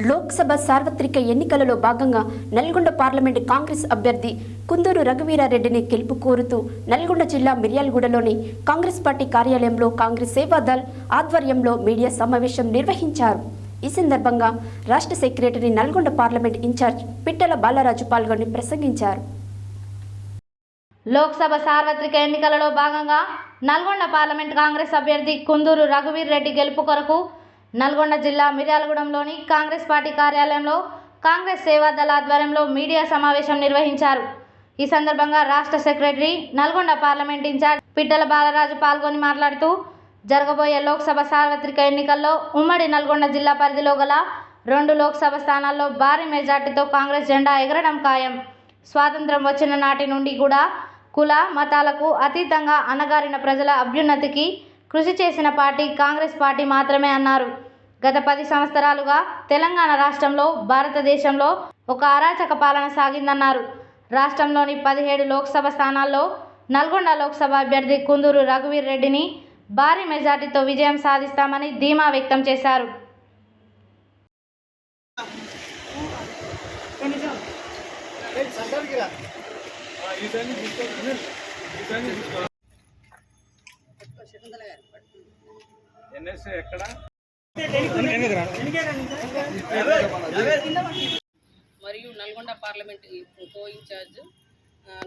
లోక్సభ సార్వత్రిక ఎన్నికలలో భాగంగా నల్గొండ పార్లమెంట్ కాంగ్రెస్ అభ్యర్థి కుందూరు రఘువీరారెడ్డిని గెలుపు కోరుతూ నల్గొండ జిల్లా మిర్యాలగూడలోని కాంగ్రెస్ పార్టీ కార్యాలయంలో కాంగ్రెస్ సేవాదల్ ఆధ్వర్యంలో మీడియా సమావేశం నిర్వహించారు. ఈ సందర్భంగా రాష్ట్ర secretary Nalgonda parliament incharge Pittala Balaraju పాల్గొని ప్రసంగించారు. లోక్సభ సార్వత్రిక ఎన్నికలలో భాగంగా నల్గొండ పార్లమెంట్ కాంగ్రెస్ అభ్యర్థి కుందూరు రఘువీర్ రెడ్డి గెలుపు కొరకు నల్గొండ జిల్లా మిర్యాలగూడెంలోని కాంగ్రెస్ పార్టీ కార్యాలయంలో కాంగ్రెస్ సేవాదళ ఆధ్వర్యంలో మీడియా సమావేశం నిర్వహించారు. ఈ సందర్భంగా రాష్ట్ర secretary Nalgonda parliament incharge Pittala Balaraju పాల్గొని మాట్లాడుతూ జరగబోయే లోక్సభ సార్వత్రిక ఎన్నికల్లో ఉమ్మడి నల్గొండ జిల్లా పరిధిలో గల రెండు లోక్సభ స్థానాల్లో భారీ మెజార్టీతో కాంగ్రెస్ జెండా ఎగరడం ఖాయం. స్వాతంత్రం వచ్చిన నాటి నుండి కూడా కుల మతాలకు అతీతంగా అణగారిన ప్రజల అభ్యున్నతికి కృషి చేసిన పార్టీ కాంగ్రెస్ పార్టీ మాత్రమే అన్నారు. గత పది సంవత్సరాలుగా తెలంగాణ రాష్ట్రంలో భారతదేశంలో ఒక అరాచక పాలన సాగిందన్నారు. రాష్ట్రంలోని పదిహేడు లోక్సభ స్థానాల్లో నల్గొండ లోక్సభ అభ్యర్థి కుందూరు రఘువీర్ రెడ్డిని భారీ మెజార్టీతో విజయం సాధిస్తామని ధీమా వ్యక్తం చేశారు. ఎన్ఎస్ఏ ఎక్కడ? మరియు నల్గొండ పార్లమెంట్ కో ఇన్ఛార్జ్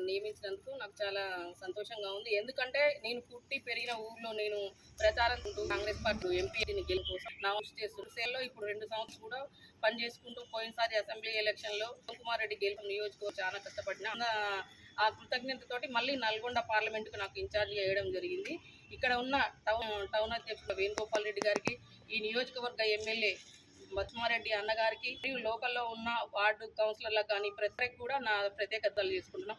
నియమించినందుకు నాకు చాలా సంతోషంగా ఉంది. ఎందుకంటే నేను పుట్టి పెరిగిన ఊర్లో నేను ప్రచారం కాంగ్రెస్ పార్టీ ఎంపీని గెలుపు కోసం నా కృషి చేస్తున్నాను సేల్లో ఇప్పుడు రెండు సంవత్సరాలు కూడా పని చేసుకుంటూ పోయినసారి అసెంబ్లీ ఎలక్షన్లో కుమార్ రెడ్డి గెలుపు నియోజకవర్గం చాలా కష్టపడిన. ఆ- ఆ కృతజ్ఞతతోటి మళ్ళీ నల్గొండ పార్లమెంట్కు నాకు ఇన్ఛార్జ్ చేయడం జరిగింది. ఇక్కడ ఉన్న టౌన్ టౌన్ అధ్యక్షుడు వేణుగోపాల్ రెడ్డి గారికి ఈ నియోజకవర్గ ఎమ్మెల్యే బతుమారెడ్డి అన్నగారికి మరియు లోకల్లో ఉన్న వార్డు కౌన్సిలర్లకు కానీ ప్రత్యేక కూడా నా ప్రత్యేకతలు చేసుకుంటున్నాం.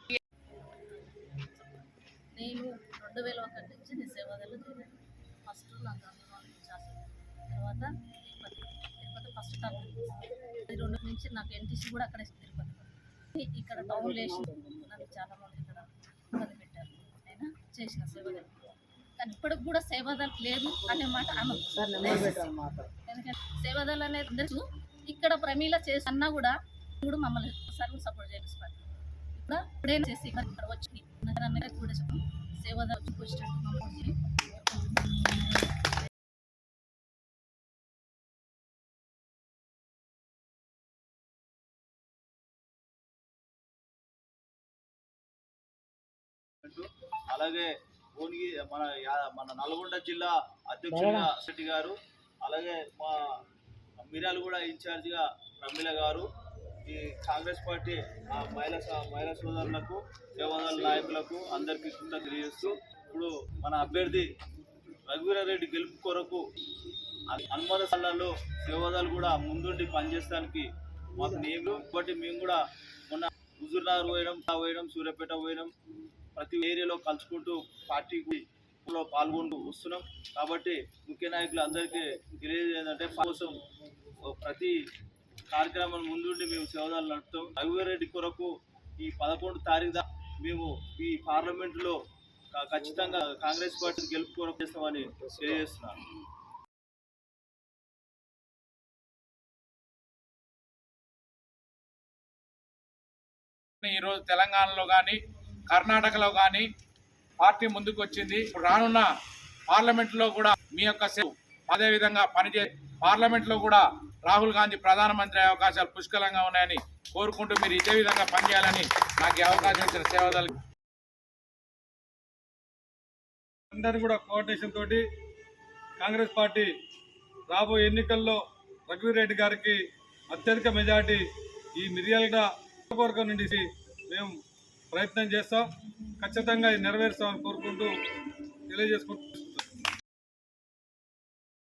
నేను రెండు వేల ఒకటి నుంచి సేవలు ఫస్ట్ నాకు తర్వాత తిరుపతి తిరుపతి ఫస్ట్ టర్మ్ రెండు నుంచి నాకు ఎన్టీసీ కూడా అక్కడే తిరుపతి. ఇక్కడ టౌన్ లేచి నాకు చాలా మంది ఇక్కడ ఇబ్బంది పెట్టారు. నేను చేసిన సేవలు కానీ ఇప్పటికి కూడా సేవదల్ లేదు అనే మాట ఎందుకంటే సేవదల్ అనేది తెలుసు ఇక్కడ ప్రమీల చేసి అన్నా కూడా ఇప్పుడు మమ్మల్ని సర్వీస్ సపోర్ట్ చేపిస్తారు. కూడా ఇప్పుడైనా చేసి ఇక్కడ ఇక్కడ వచ్చి కూడా చెప్పు వచ్చి మమ్మల్ని అలాగే భువనగిరి మన మన నల్గొండ జిల్లా అధ్యక్షుడిగా శెట్టి గారు అలాగే మా మిర్యాలగూడ ఇన్ఛార్జిగా ప్రమిళ గారు ఈ కాంగ్రెస్ పార్టీ ఆ మహిళా మహిళా సోదరులకు సేవాదళ నాయకులకు అందరికీ కృతజ్ఞతలు తెలియజేస్తూ ఇప్పుడు మన అభ్యర్థి రఘువీరారెడ్డి గెలుపు కొరకు అన్- అనుమత స్థలాల్లో సేవాదాలు కూడా ముందుండి పనిచేయడానికి మాకు నియమం. కాబట్టి మేము కూడా మొన్న హుజూర్నగర్ పోయడం పోయడం సూర్యాపేట పోయడం ప్రతి ఏరియాలో కలుసుకుంటూ పార్టీకి లో పాల్గొంటూ వస్తున్నాం. కాబట్టి ముఖ్య నాయకులు అందరికీ తెలియజేది కోసం ప్రతి కార్యక్రమం ముందుండి మేము సేవదాలు నడుపుతాం. రఘువీరెడ్డి కొరకు ఈ పదకొండు తారీఖు దా మేము ఈ పార్లమెంటులో ఖచ్చితంగా కాంగ్రెస్ పార్టీ గెలుపు కొరకు చేస్తామని తెలియజేస్తున్నాను. ఈరోజు తెలంగాణలో కానీ కర్ణాటకలో కానీ పార్టీ ముందుకు వచ్చింది. ఇప్పుడు రానున్న పార్లమెంట్లో కూడా మీ యొక్క అదే అదేవిధంగా పనిచే పార్లమెంట్లో కూడా రాహుల్ గాంధీ ప్రధానమంత్రి అవకాశాలు పుష్కలంగా ఉన్నాయని కోరుకుంటూ మీరు ఇదే విధంగా పనిచేయాలని నాకు అవకాశం ఇచ్చిన సేవదాలు అందరూ కూడా కోఆర్డినేషన్ తోటి కాంగ్రెస్ పార్టీ రాబోయే ఎన్నికల్లో రఘువీరెడ్డి గారికి అత్యధిక మెజార్టీ ఈ మిర్యాలగడ నియోజకవర్గం నుండి మేము ప్రయత్నం చేస్తాం. ఖచ్చితంగా ఇది నెరవేరుస్తామని కోరుకుంటూ తెలియజేసుకుంటూ